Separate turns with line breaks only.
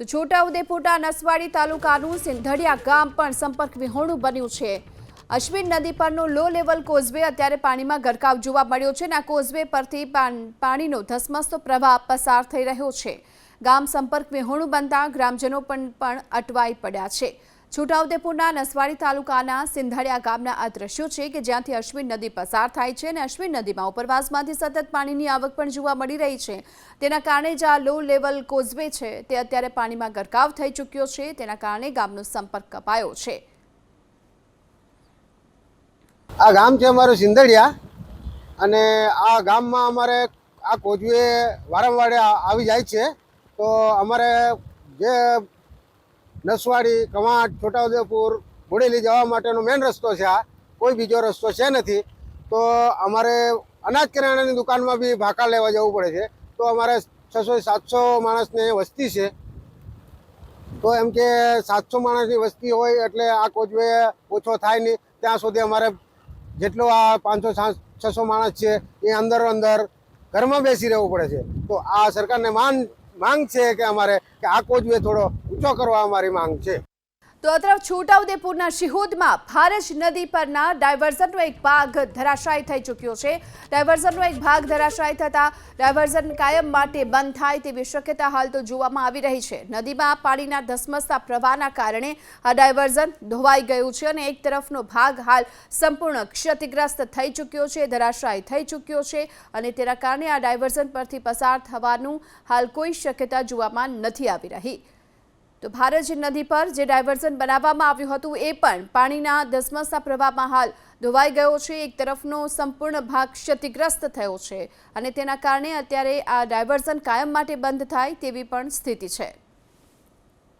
તો છોટાઉદેપુરના નસવાડી તાલુકાનું સિંધડિયા ગામ પણ સંપર્ક વિહોણું બન્યું છે. અશ્વિન નદી પરનો લો લેવલ કોઝવે અત્યારે પાણીમાં ગરકાવ જોવા મળ્યો છે અને આ કોઝવે પરથી પાણીનો ધસમસતો પ્રવાહ પસાર થઈ રહ્યો છે. ગામ સંપર્ક વિહોણું બનતા ગ્રામજનો પણ પણ અટવાઈ પડ્યા છે. છોટાઉદેપુરના નસવાડી તાલુકાના સિંધડિયા ગામના આ દ્રશ્યો છે કે જ્યાંથી અશ્વિન નદી પસાર થાય છે અને અશ્વિન નદીમાં ઉપરવાસમાંથી સતત પાણીની આવક પણ જોવા મળી રહી છે. તેના કારણે જે આ લો લેવલ કોઝવે છે. તે અત્યારે પાણીમાં ગરકાવ થઈ ચૂક્યો છે. તેના કારણે ગામનો સંપર્ક કપાયો છે.
આ ગામ છે અમારું સિંધડિયા અને આ ગામમાં અમારે આ કોઝવે વારંવાર આવી જાય છે. તો અમારે જે નસવાડી, કવાંટ, છોટાઉદેપુર, બોડેલી જવા માટેનો મેઇન રસ્તો છે આ. કોઈ બીજો રસ્તો છે નથી. તો અમારે અનાજ કિરાણાની દુકાનમાં બી ભાકા લેવા જવું પડે છે. તો અમારે છસો સાતસો માણસને વસ્તી છે. તો એમ કે સાતસો માણસની વસ્તી હોય એટલે આ કોચવે ઓછો થાય નહીં. ત્યાં સુધી અમારે જેટલો આ પાંચસો છસો માણસ છે એ અંદર અંદર ઘરમાં બેસી રહેવું પડે છે. તો આ સરકારને માંગ માંગ છે કે અમારે કે આ કોચવે થોડો ઊંચો કરવા અમારી માંગ છે.
તો આ તરફ છોટાઉદેપુરના શિહોદમાં ભારજ નદી પરના ડાયવર્ઝનનો એક ભાગ ધરાશાય થઈ ચૂક્યો છે. ડાયવર્ઝનનો એક ભાગ ધરાશાય થતા ડાયવર્ઝન કાયમ માટે બંધ થાય તેવી શક્યતા હાલ તો જોવામાં આવી રહી છે. નદીમાં પાણીના ધસમસતા પ્રવાહના કારણે આ ડાયવર્ઝન ધોવાઈ ગયું છે અને એક તરફનો ભાગ હાલ સંપૂર્ણ ક્ષતિગ્રસ્ત થઈ ચૂક્યો છે, ધરાશાય થઈ ચૂક્યો છે અને તેના કારણે આ ડાયવર્ઝન પરથી પસાર થવાનું હાલ કોઈ શક્યતા જોવામાં નથી આવી રહી. તો ભારજ નદી પર જે ડાયવર્ઝન બનાવવામાં આવ્યું હતું એ પણ પાણીના ધસમસતા પ્રવાહમાં હાલ ધોવાઈ ગયો છે. એક તરફનો સંપૂર્ણ ભાગ ક્ષતિગ્રસ્ત થયો છે અને તેના કારણે અત્યારે આ ડાયવર્ઝન કાયમ માટે બંધ થાય તેવી પણ સ્થિતિ છે.